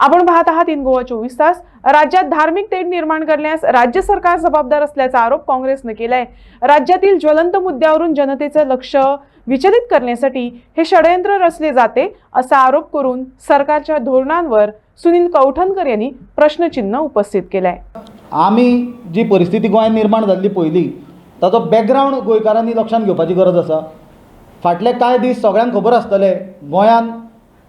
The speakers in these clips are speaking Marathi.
आपण पाहत आहात इन गोवा चोवीस तास. राज्यात धार्मिक तेढ निर्माण करण्यास राज्य सरकार जबाबदार असल्याचा आरोप काँग्रेसने केलाय. राज्यातील ज्वलंत मुद्द्यावरून जनतेचं लक्ष विचलित करण्यासाठी हे षडयंत्र रचले जाते असा आरोप करून सरकारच्या धोरणांवर सुनील कौठनकर यांनी प्रश्नचिन्ह उपस्थित केलंय. आमी जी परिस्थिती गोंयांत निर्माण जाल्ली पयलीं ताचो बॅकग्रावंड गोंयकारांनी लक्षांत घेवपाची गरज आसा फाटले कांय दीस सगळ्यांक खबर आसतले गोंयांत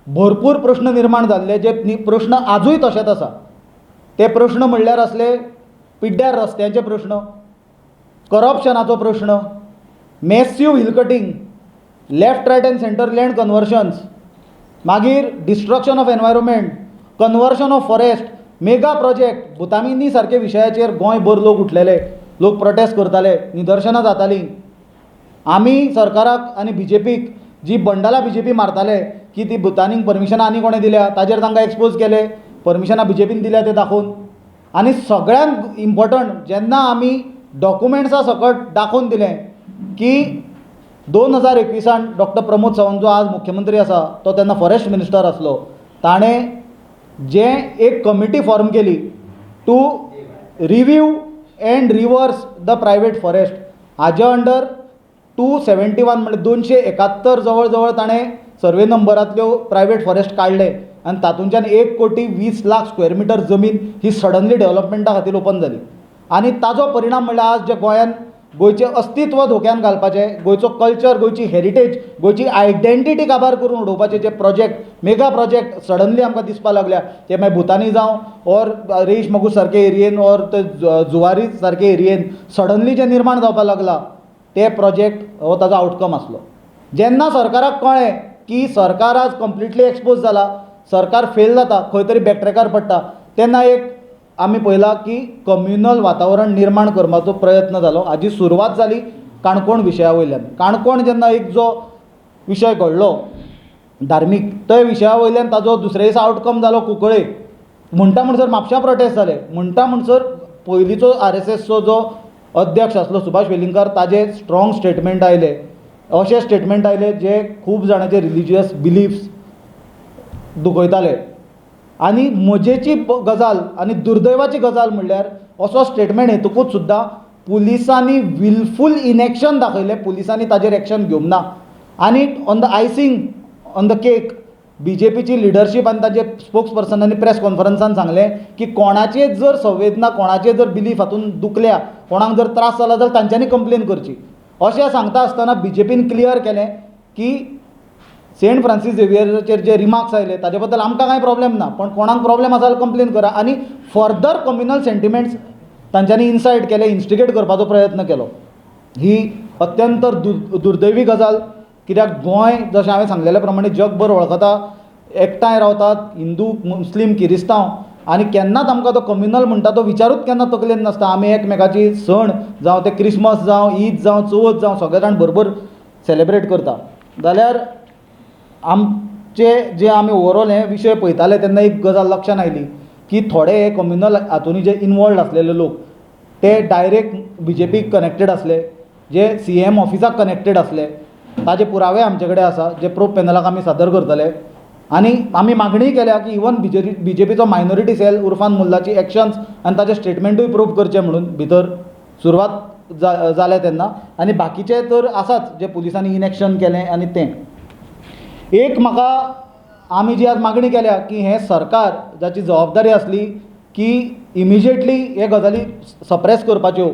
भरपूर प्रश्न निर्माण जाल्ले जे प्रश्न आजूय तशेंच आसा ते प्रश्न म्हणल्यार असले पिड्ड्यार रस्त्यांचे प्रश्न करप्शनाचो प्रश्न मेस्यू hill cutting left right and centre land conversions मागीर destruction of environment conversion of forest mega project भुतामिनी सारके विशयाचेर गोंयभर लोक उठलेले लोक प्रोटेस्ट करताले निदर्शनां जातालीं. आमी सरकाराक आनी बी जे पीक जी बंडाला बी जे पी मारताले की ती भुतानीक परमिशनां आनी कोणें दिल्या? ताचेर तांकां एक्सपोज केले. परमिशनां बी जे पीन दिल्या ते दाखोवन. आनी सगळ्यांत इम्पॉर्टंट जेन्ना आमी डॉक्युमेंट्सा सकट दाखोवन दिलें की दोन हजार एकविसान डॉक्टर प्रमोद सावंत जो आज मुख्यमंत्री आसा तो तेन्ना फॉरेस्ट मिनिस्टर आसलो. ताणें जे एक कमिटी फॉर्म केली to review and reverse the private forest हाज्या अंडर टू सेवेंटी वन म्हणजे दोनशे एकात्तर जवळ जवळ ताणें सर्वे नंबरांतल्यो प्रायवेट फॉरेस्ट काडले आनी तातूंतल्यान एक कोटी वीस लाख स्क्वेअर मिटर जमीन ही सडनली डेव्हलपमेंटा खातीर ओपन जाली आनी ताजो परिणाम म्हणल्यार आज जे गोंयांत गोंयचें अस्तित्व धोक्यान घालपाचें गोंयचो कल्चर गोंयची हेरिटेज गोंयची आयडेंटिटी काबार करून उडोवपाचे जे प्रोजेक्ट मेगा प्रोजेक्ट सडनली आमकां दिसपाक लागल्या. ते मागीर भुतानी जावं ऑर रेश मगू सारके एरियेन ऑर ते जुवारी सारके एरियेन सडनली जे निर्माण जावपाक लागला ते प्रोजेक्ट हो ताजो आउटकम आसलो. जेन्ना सरकाराक कळ्ळें की सरकार आज कंप्लिटली एक्सपोज जाला सरकार फेल जाता खंय तरी बॅकट्रॅकार पडटा तेन्ना एक आमी पळयलां की कम्युनल वातावरण निर्माण करपाचो प्रयत्न जालो हाजी सुरवात जाली काणकोण विशया वयल्यान काणकोण जेन्ना एक जो विशय घडलो धार्मीक त्या विशया वयल्यान ताजो दुसरे दिसा आउटकम जालो कुंकळे. म्हणटा म्हणसर म्हापशा प्रोटेस्ट जाले म्हणटा म्हणसर पयलींचो आर एस एसचो जो अध्यक्ष आसलो सुभाष वेलिंगकार ताजे स्ट्रॉंग स्टेटमेंट आयले. अशे स्टेटमेंट आयले जे खूब जाणांचे रिलिजियस बिलिफ्स दुखयताले. आनी मजेची गजाल आनी दुर्दैवाची गजाल म्हणल्यार असो स्टेटमेंट येतकूच सुद्दां पुलिसांनी विलफूल इनएक्शन दाखयलें. पुलिसांनी ताजेर एक्शन घेवंक ना. आनी on the icing on the cake B J Peechi leadership आनी ताजे स्पोक्स पर्सनांनी प्रेस कॉन्फरन्सान सांगलें की कोणाचे जर संवेदना कोणाचे जर बिलीफ हातून दुखल्या कोणाक जर त्रास जाला जाल्यार तांच्यांनी कंप्लेन करची. अशें सांगता आसतना बी जे पीन क्लियर केलें की सेंट फ्रांसीस झेवियराचेर जे रिमार्क्स आयले ताजे बद्दल आमकां कांय प्रॉब्लेम ना पण कोणाक प्रॉब्लेम आसा जाल्यार कंप्लेन करा. आनी फर्दर कम्युनल सेंटिमेंट्स तांच्यांनी इन्सायट केले इन्स्टिगेट करपाचो प्रयत्न केलो. ही अत्यंत दु दुर्दैवी गजाल. कित्याक गोंय जशें हांवें सांगलेल्या प्रमाणे जगभर वळखता एकठांय रावतात हिंदू मुस्लीम किरिस्तांव. आनी केन्नाच आमकां तो कम्युनल म्हणटा तो विचारूच केन्ना तकलेन नासता. आमी एकमेकाची सण जावं ते क्रिसमस जावं ईद जावं चवथ जावं सगळे जाण बरोबर सेलेब्रेट करता. जाल्यार आमचे जे आमी ओवरऑल हे विशय पळयताले तेन्ना एक गजाल लक्षांत आयली की थोडे हे कम्युनल हातूंनी जे इनवॉल्ड आसलेले लोक ते डायरेक्ट बी जे पीक कनेक्टेड आसले जे सी एम ऑफिसाक कनेक्टेड आसले. ताजे पुरावे आमचे कडेन आसा जे प्रोब पॅनलाक आमी सादर करतले. आनी आमी मागणी केल्या की even be J B J पीचो मायनॉरिटी सेल उर्फान मुल्लाची एक्शन्स आनी ताचे स्टेटमेंटूय प्रूव करचे म्हणून भितर सुरवात जा जाल्या तेन्ना आनी बाकीचे तर आसाच जे पुलिसांनी इनएक्शन केलें आनी तें. एक म्हाका आमी जी आज मागणी केल्या की हें सरकार जाची जबाबदारी आसली की इमिजिएटली हे गजाली सप्रेस करपाच्यो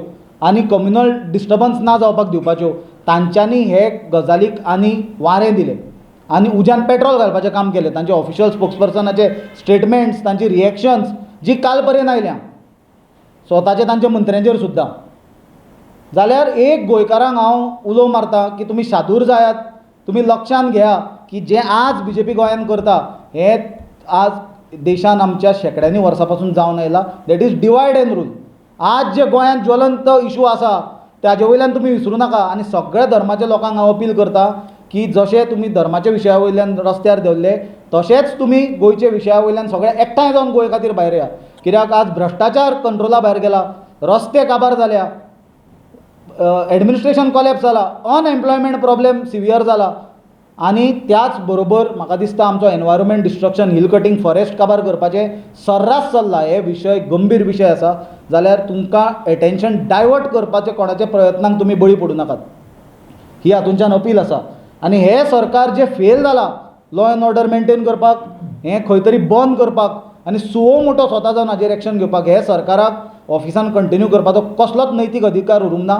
आनी कम्युनल डिस्टर्बन्स ना जावपाक दिवपाच्यो तांच्यांनी हे गजालीक आनी वारें दिलें. आनी उज्यान पेट्रोल घालपाचें काम केलें. तांचे ऑफिशियल स्पोक्सपर्सनाचे स्टेटमेंट्स तांची रिएक्शन्स जी काल पर्यंत आयल्या. स्वताचे तांच्या मंत्र्यांचेर सुद्दां जाल्यार एक गोंयकारांक हांव उलो मारतां की तुमी शादूर जायात. तुमी लक्षांत घेया की जें आज बी जे पी गोंयांत करता हें आज देशान आमच्या शेंकड्यांनी वर्सां पासून जावन आयलां. That is divide and rule आज जे गोंयांत ज्वलंत इशू आसा ताजे वयल्यान तुमी विसरूं नाका. आनी सगळ्या धर्माच्या लोकांक हांव अपील करता की जशें तुमी धर्माच्या विशया वयल्यान रस्त्यार देंवल्ले तशेंच तुमी गोंयच्या विशया वयल्यान सगळे एकठांय जावन गोंय खातीर भायर या. कित्याक आज भ्रश्टाचार कंट्रोला भायर गेला रस्ते काबार जाल्या एडमिनिस्ट्रेशन कॉलेप्स जाला अनएम्प्लॉयमेंट प्रॉब्लेम सिवियर जाला. आनी त्याच बरोबर म्हाका दिसता आमचो environment destruction hill cutting forest काबार करपाचें सर्रास चल्ला हे विशय गंभीर विशय आसा. जाल्यार तुमकां एटेन्शन डायवर्ट करपाचे कोणाचे प्रयत्नांक तुमी बळी पडूं नाकात. ही हातूंच्यान अपील आसा. आनी हे सरकार जें फेल जालां लॉ एंड ऑर्डर मेनटेन करपाक हें खंय तरी बंद करपाक आनी सुवो मोठो स्वता जावन हाजेर एक्शन घेवपाक हे सरकाराक ऑफिसान कंटिन्यू करपाचो कसलोच नैतीक अधिकार उरूंक ना.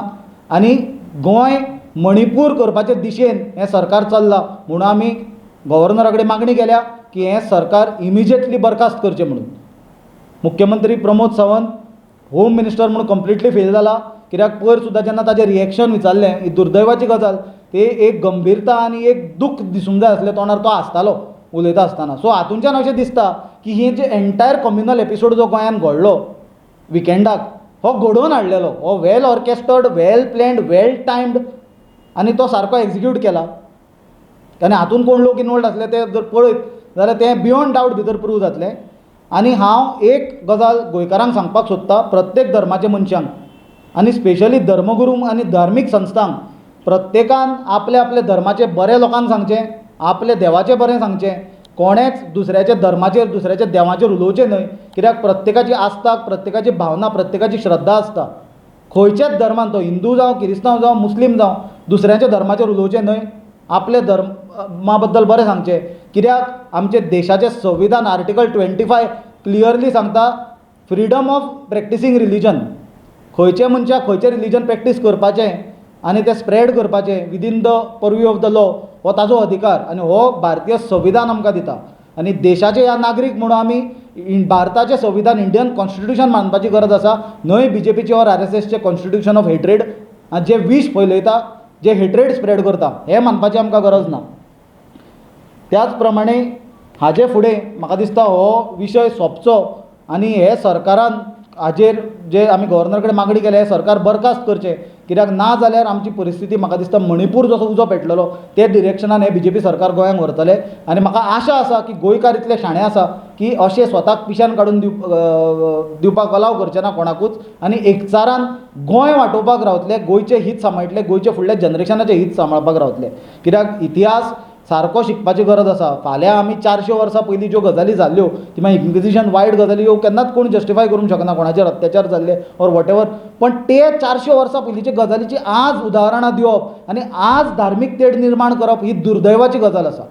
आनी गोंय मणिपूर करपाचे दिशेन हें सरकार चल्लां म्हणून आमी गव्हर्नरा कडेन मागणी केल्या की हें सरकार इमिजिएटली बरखास्त करचें म्हणून. मुख्यमंत्री प्रमोद सावंत होम मिनिस्टर म्हणून कंप्लिटली फेल जाला कित्याक पयर सुद्दां जेन्ना ताजें रिएक्शन विचारलें ही दुर्दैवाची गजाल ते एक गंभीरता आनी एक दूख दिसूंक जाय आसलें तोंडार तो आसतालो उलयता आसतना सो हातूंच्यान अशें दिसता की ही जे एन्टायर कम्युनल एपिसोड जो गोंयान घडलो विकेंडाक हो घडोवन हाडलेलो हो वेल ऑर्केस्ट्रड वेल प्लॅन्ड वेल टायम्ड आनी तो सारको एक्झिक्यूट केला. आनी हातून कोण लोक इनवॉल्ड आसले ते जर पळयत जाल्यार तें बियोंड डावट भितर प्रूव जातलें. आनी हांव एक गजाल गोंयकारांक सांगपाक सोदतां प्रत्येक धर्माच्या मनशांक आनी स्पेशली धर्मगुरूंक आनी धार्मीक संस्थांक प्रत्येकान आपले आपले धर्माचे बरें लोकांक सांगचें आपले देवाचें बरें सांगचें. कोणेच दुसऱ्याच्या धर्माचेर दुसऱ्याच्या देवाचेर उलोवचें न्हय कित्याक? प्रत्येकाची आस्था प्रत्येकाची भावना प्रत्येकाची श्रद्धा आसता खंयच्याच धर्मान तो हिंदू जावं क्रिस्तांव जावं मुस्लीम जावं दुसऱ्याच्या धर्माचेर उलोवचें न्हय आपले धर्मा बद्दल बरें सांगचें. कित्याक? आमचे देशाचें संविधान आर्टिकल ट्वेंटी फाय क्लियरली सांगता फ्रिडम ऑफ प्रॅक्टिसींग रिलीजन. खंयचे मनशाक खंयचें रिलीजन प्रॅक्टीस करपाचें? आनी तें स्प्रेड करपाचें within the purview of the law हो ताजो अधिकार. आनी हो भारतीय संविधान आमकां दिता. आनी देशाचे ह्या नागरीक म्हणून आमी भारताचें संविधान इंडियन कॉन्स्टिट्युशन मानपाची गरज आसा. न्हय बी जे पीचे ऑर आर एस एसचें कॉन्स्टिट्युशन ऑफ हेट्रेड जे विश फैलयता जे हेट्रेड स्प्रेड करता हें मानपाची आमकां गरज ना. त्याच प्रमाणे हाजे फुडें म्हाका दिसता हो विशय सोंपचो. आनी हे सरकारान हाजेर जे आमी गव्हर्नर कडेन मागणी केल्या सरकार बरखास्त करचें. कित्याक ना जाल्यार आमची परिस्थिती म्हाका दिसता मणिपूर जसो उजो पेटलेलो ते डिरेक्शनान हे बी जे पी सरकार गोंयांक व्हरतले. आनी म्हाका आशा आसा की गोंयकार इतले शाणे आसा की अशें स्वताक पिश्यान काडून दिव दिवपाक अलाव करचे ना कोणाकूच. आनी एकचारान गोंय वांटोवपाक रावतले गोंयचे हित सांबाळटले गोंयचे फुडल्या जनरेशनाचे हीत सांबाळपाक रावतले. कित्याक इतिहास सारको शिकपाची गरज आसा फाल्यां आमी चारशे वर्सां पयलीं ज्यो गजाली जाल्ल्यो ती मागीर वायट गजाली ह्यो केन्नाच कोण जस्टिफाय करूंक शकना कोणाचेर अत्याचार जाल्ले ऑर वॉट एवर पण ते चारशे वर्सां पयलींचे गजालीची आज उदाहरणां दिवप आनी आज धार्मीक तेड निर्माण करप ही दुर्दैवाची गजाल आसा